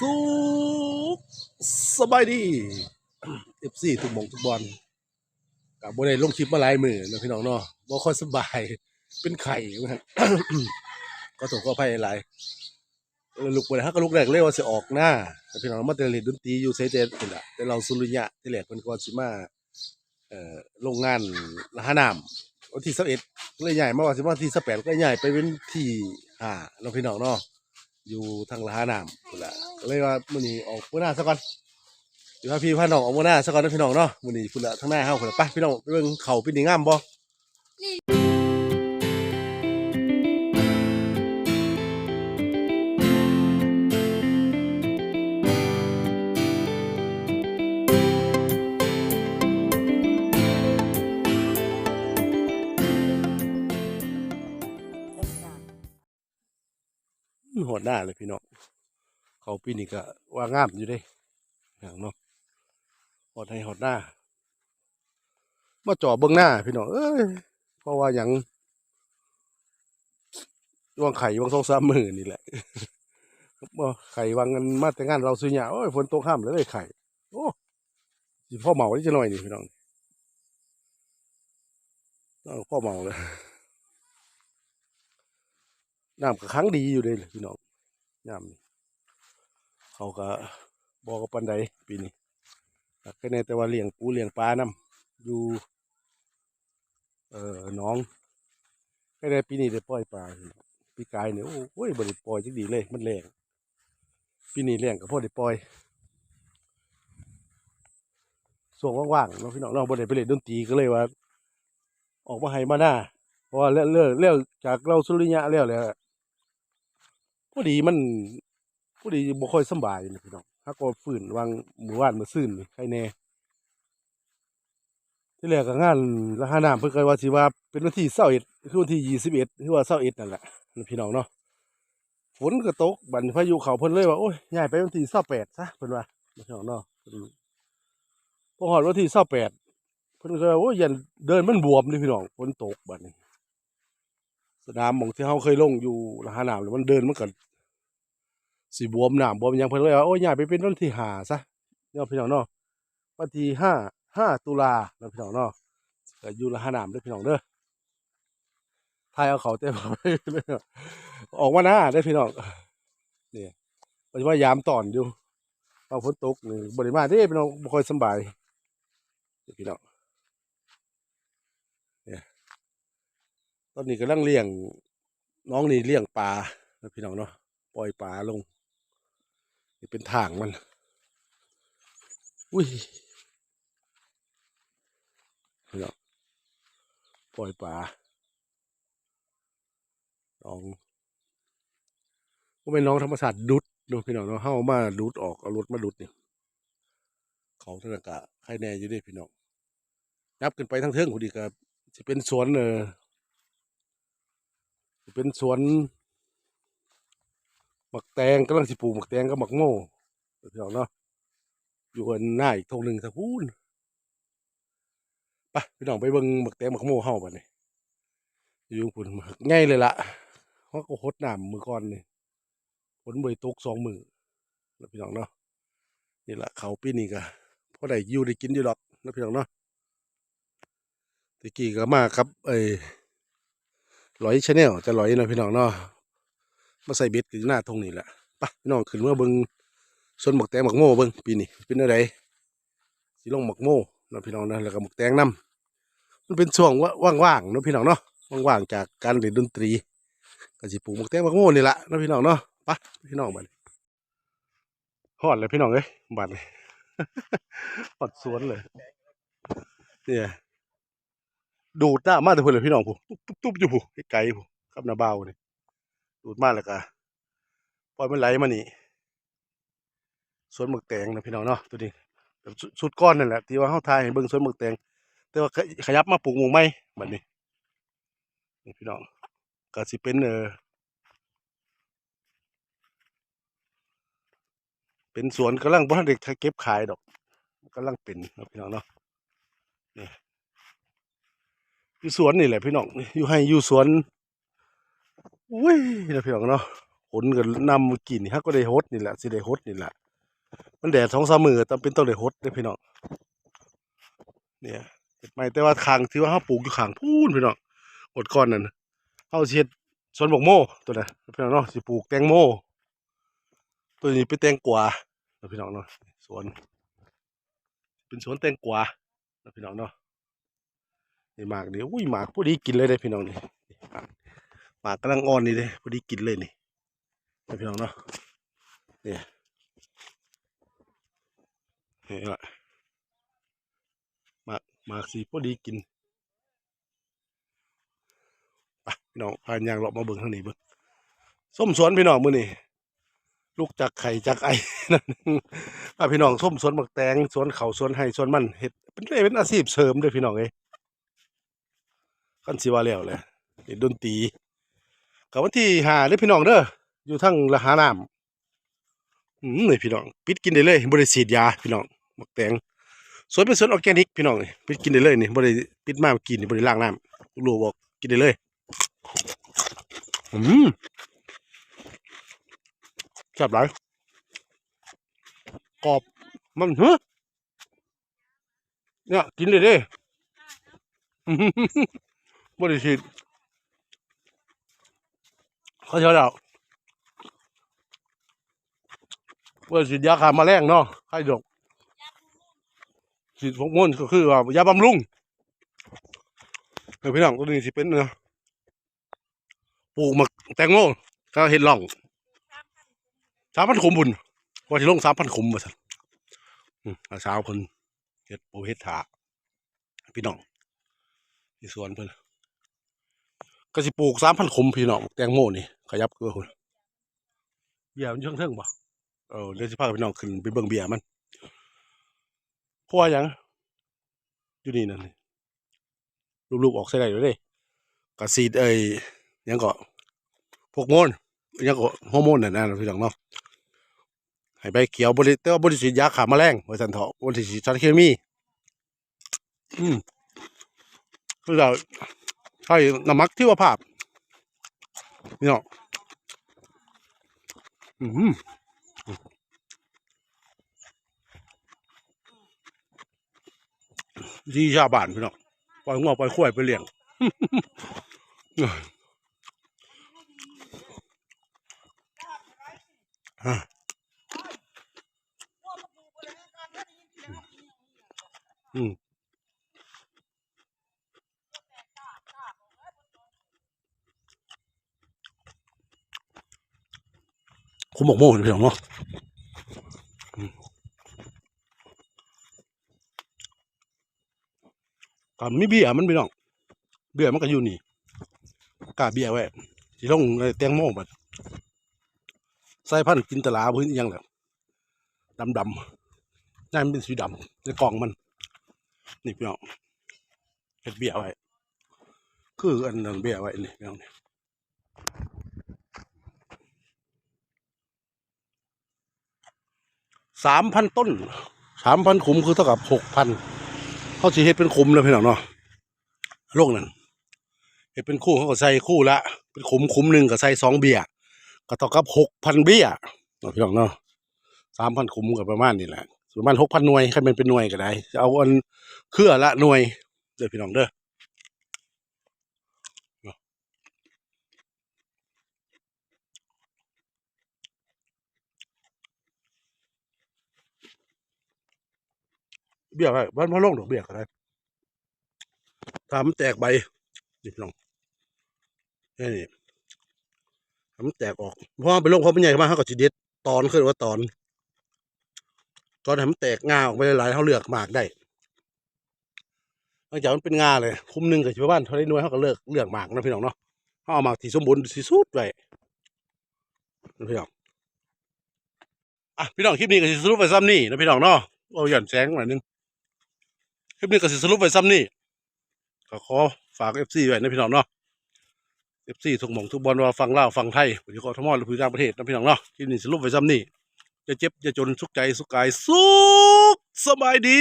สุขสบายดีเอฟซีทุกมองทุกบอลกับบ่ได้ลงคลิปมาหลายมือนะพี่น้องเนาะบ่ค่อยสบายเป็นไข่กันก็ต้องขออภัยหลายลูกบ่ได้ฮักก็ลูกแรกเลยว่าสิออกหน้าแต่พี่น้องมาแต่เล่นดนตรีอยู่ไสเจนพุ่นละแต่เราสุริยะที่แรกเพิ่นก็สิมาเอ่อโรงงานละหาน้ำวันที่21เอ็ดเลยย้ายมาว่าสิมาวันที่18ก็ย้ายไปเป็นที่5เนาพี่น้องเนาะ อยู่ทางละหาน้ำพุ่นละก็เลยว่ามื้อนี้ออกมื้อหน้าซะก่อนอยู่พาพี่พาน้องออกมื้อหน้าซะก่อนนะพี่น้องเนาะมื้อนี้พุ่นละทางหน้าเฮาพุ่นละไปพี่น้องไปเบิ่งเขาเป็นดีงามบ่ หอดหน้าเลยพี่น้องเขาปีนี้ก็ว่างามอยู่เด้อย่างเนาะหอดให้หอดหน้ามาจ่อเบิ่งหน้าพี่น้องเอ้ยเพราะว่าหยังวางไข่วางสองสามมือนี่แหละบ่ไข่วางกันมาแต่งานเราซื้อหยาโอ้ยฝนตกห้ามแล้วเลยไข่โอ้สิพ่อเมาได้จะหน่อยนี่พี่น้องพ่อเมาเลย น้ำก็ค้างดีอยู่เลยพี่น้องน้ำเขาก็บอกกับปันใดปีนี้ก็แค่ในแต่ว่าเลี้ยงปูเลี้ยงปลาน้ำอยู่เอ่อน้องแค่ในปีนี้ได้ปล่อยปลาปีกายเนี่ยโอ้ยบริปล่อยจักดีเลยมันแรงปีนี้แรงก็พอได้ปล่อยส่วงว่างๆเนาพี่น้องเราบริไปเล่นดนตรีก็เลยว่า ออกมาให้มาหน้าเพราะว่าเลิกเลิกเลิกจากเราสุริยะแล้วแหละ พอดีมันพอดีบ่ค่อยสบายนะพี่น้องถ้าก็ฝืนวางหมู่บ้านมาซื่นใครแน่ที่แรกก็งานราคาน้ำเพิ่นก็ว่าสิว่าเป็นวันที่21คือวันที่21คือว่า21นั่นแหละนะพี่น้องเนาะฝนก็ตกบันพายุเขาเพิ่นเลยว่าโอ้ยย้ายไปวันที่28ซะเพิ่นว่าพี่น้องเนาะพอฮอดวันที่28เพิ่นก็ว่าโอ้ยยันเดินมันบวมนี่พี่น้องฝนตกบัดนี้สนามมองที่เฮาเคยลงอยู่ละหาน้ำแล้วมันเดินมันก็ สิบวมหน้ำบวมยังเพิ่นเลยว่าโอ้ยย้ายไปเป็นวันที่ห้าซะเนาะพี่น้องเนาะวันที่ห้าห้าตุลาเนาะพี่น้องเนาะก็อยู่ละหาน้ำเด้อพี่น้องเด้อทายเอาเขาเต็มเอาไปเลยออกมาหน้าเด้พี่น้องนี่ปัจจุบันยามตอนอยู่เอาฝนตกนี่บริมาเด้พี่น้องบ่ค่อยสบายเด้อพี่น้องเนี่ยตอนนี้กำลังเลี้ยงน้องนี่เลี้ยงปลานะพี่น้องเนาะปล่อยปลาลง นี่เป็นทางมัน อุ้ยพี่น้องปล่อยปลาน้องก็เป็นน้องธรรมศาสตร์ดุดเนาะพี่น้องเนาะเข้ามาดุดออกเอารถมาดุดเนี่ยเขาธนากะใครแน่อยู่เด้พี่น้องนับขึ้นไปทั้งเทิงพอดีกับจะเป็นสวนเออเป็นสวน หมักแตงกำลังสิปลูกหมักแตงกับหมักโม่พี่น้องเนาะอยู่กันหน้าอีกทงหนึ่งสักพูนไปพี่น้องไปเบิ่งหมักแตงหมักโม่เฮาบัดนี้อยู่พุ่นหมักง่ายเลยละเขาก็หดหน้ำมือก่อนนี่ฝนบ่ได้ตกสองมือแล้วพี่น้องเนาะนี่แหละเขาปีนี้ก็พอได้ยู่ได้กินอยู่ดอกนะพี่น้องเนาะตะกี้ก็มาครับ เอ้ยหลอยชาแนลจะหลอยเนาะพี่น้องเนาะ มาใส่เบ็ดอยู่หน้าทงนี่แหละปะพี่น้องขึ้นมาเบิ่งสวนหมกแตงหมกโม่เบิ่งปีนี้เป็นอะไรสิลงหมกโม่นะพี่น้องนะแล้วก็หมกแตงน้ำมันเป็นช่วงว่างๆเนาะพี่น้องเนาะว่างๆจากการเล่นดนตรีก็สิปลูกหมกแตงหมกโม่นี่แหละนะพี่น้องเนาะปะพี่น้องบัดฮอดเลยพี่น้องเอ้ยบัดนี้ฮอดสวนเลยเนี่ยดูดหน้ามาแต่เพื่อนเลยพี่น้องผู้ตุ๊บตุ๊บอยู่ผู้ไกลผู้กับหน้าเบานี่ย ดูดมาแล้วก็ปล่อยมันไหลมานี่สวนหมึกแตงนะพี่น้องเนาะตัวนี้แบบสุดก้อนนั่นแหละที่ว่าเฮาทายให้เบิ่งสวนหมึกแตงแต่ว่าขยับมาปลูกหมูไม้บัดนี้นี่พี่น้องก็สิเป็นเออเป็นสวนกำลังบ่ทันได้เก็บขายดอกกำลังเป็นนะพี่น้องเนาะนี่อยู่สวนนี่แหละพี่น้องอยู่ให้อยู่สวน อุ้ยนะพี่น้องเนาะผลก็นำกินฮักก็ได้ฮดนี่แหละสิได้ฮดนี่แหละมันแดดสองสามมือจำเป็นต้องได้ฮดเด้อพี่น้องเนี่ยเฮ็ดไม่แต่ว่าคางที่ว่าเฮาปลูกอยู่ข้างพูนพี่น้องหดก่อนนั่นเฮาสิเฮ็ดสวนบกโมตัวน่ะพี่น้องเนาะสิปลูกแตงโมตัวนี้เป็นแตงกวาเนาะพี่น้องเนาะสวน เป็นสวนแตงกวาเนาะพี่น้องเนาะนี่หมากนี่อุ้ยหมากพอดีกินเลยเด้พี่น้องนี่ หมากหมากำลังอ่อนนี่เด้พอดีกินเลยนี่พี่น้องเนาะเนี่ยนี่ละหมากหมากสีพอดีกินไปพี่น้องพายางเลาะมาเบิ่งทางนี้เบิ่งส้มสวนพี่น้องมือนี้ลูกจากไข่จากไอนั่นพาพี่น้องส้มสวนบักแตงสวนเขาสวนไห้สวนมันเฮ็ดเป็นเลยเป็นอาชีพเสริมด้วยพี่น้องเอ้ยกันสิว่าแล้วแหละเฮ็ดดนตรี กับวันที่หาเด้อพี่น้องเด้ออยู่ทั้งละหาน้ำอืมนี่พี่น้องปิดกินได้เลยบ่ได้ฉีดยาพี่น้องบักแตงสวนเป็นสวนออร์แกนิกพี่น้องนี่ปิดกินได้เลยนี่บ่ได้ปิดมากินนี่บ่ได้ล้างน้ำลูกบอกกินได้เลยอืมแซ่บหลายกรอบมันเฮ้เนี่ยกินเลยเด้อื้อหือบ่ได้ฉีด เขาเชื่อแล้วบ่ได้ฉีดยาฆ่าแมลงเนาะไข้ดกฉีดพวกมนก็คือว่ายาบำรุงเออพี่น้องตัวนี้สิเป็นเนาะปลูกหมักแตงโมก็เห็ดหล่องสามพันขุมบุญว่าสิลงสามพันขุมว่าซั่นอืมอาสาวเพิ่นเฮ็ดปูเฮ็ดถาพี่น้องที่สวนเพิ่น ก็สิปลูกสามพันขุมพี่น้องแตงโมนี่ขยับเกลือคุณเบี้ยมันเชิงเทิงบ่เออเดี๋ยวสิพาพี่น้องขึ้นไปเบิ่งเบี้ยมันเพราะว่าหยังอยู่นี่นั่นลูกๆออกใส่ได้เลยเด้กระสีดเอ้ยยังก็พวกโมนยังก็ฮอร์โมนนั่นนะพี่น้องเนาะให้ใบเขียวบริแต่ว่าบริสีดยาขาแมลงไว้สันเถาะบริสีดสารเคมีอืมคือเรา ใช้น้ำมักที่ว่าภาพนี่เนาะอืมที่ชาบ้านพี่น้องปล่อยงัวปล่อยควายไปเลี้ยงอืม ผมบอกโม่พี่น้องเนาะอืมก็มีเบียมันพี่น้องเบียมันก็อยู่นี่กาเบียไว้สิลงในแตงโมบัดใส่พันกินตลาพื้นยังแหละดำดำนั่นเป็นสีดำในกล่องมันนี่พี่น้องเฮ็ดเบียไว้คืออันนั้นเบียไว้นี่พี่น้องเนี่ สามพันต้นสามพันขุมคือเท่ากับหกพันเขาสิเฮ็ดเป็นขุมเลยพี่น้องเนาะโลกนั้นเฮ็ดเป็นคู่เขาก็ใส่คู่ละเป็นขุมขุมหนึ่งก็ใส่สองเบียร์ก็เท่ากับหกพันเบียร์เนาะพี่น้องเนาะสามพันขุมก็ประมาณนี้แหละประมาณหกพันหน่วยใครเป็นเป็นหน่วยก็ได้จะเอาอันเครือละหน่วยเด้อพี่น้องเด้อ เบี้ยไว้บ้านพ่อลงดอกเบี้ยก็ได้ถ้ามันแตกใบนี่พี่น้องนี่ถ้ามันแตกออกเพราะว่าไปลงเพราะมันใหญ่มากเขาก็จิเด็ดตอนคือว่าตอนตอนให้มันแตกงาออกไปหลายๆเขาเลือกหมากได้หลังจากมันเป็นงาเลยคุ้มหนึ่งกับชาวบ้านเขาได้หน้อยเขาก็เลิกเลือกหมากนะพี่น้องเนาะเขาเอาหมากที่สมบูรณ์ที่สุดไว้นะพี่น้องอะพี่น้องคลิปนี้ก็สิสรุปไปซ้ำนี่นะพี่น้องเนาะเอาหย่อนแสงหน่อยนึง คลิปนี้ก็สิสรุปไปซ้ำนี่ก็ขอฝากเอฟซีไว้นะพี่น้องเนาะเอฟซีทุกหม่องทุกบอลว่าฟังลาฟังไทยหรือขอทมอหรือพื้ต่างประเทศนะพี่น้องเนาะคลิปนี้สรุปไปซ้ำนี่จะเจ็บจะจนสุขใจสุขกายสุขสบายดี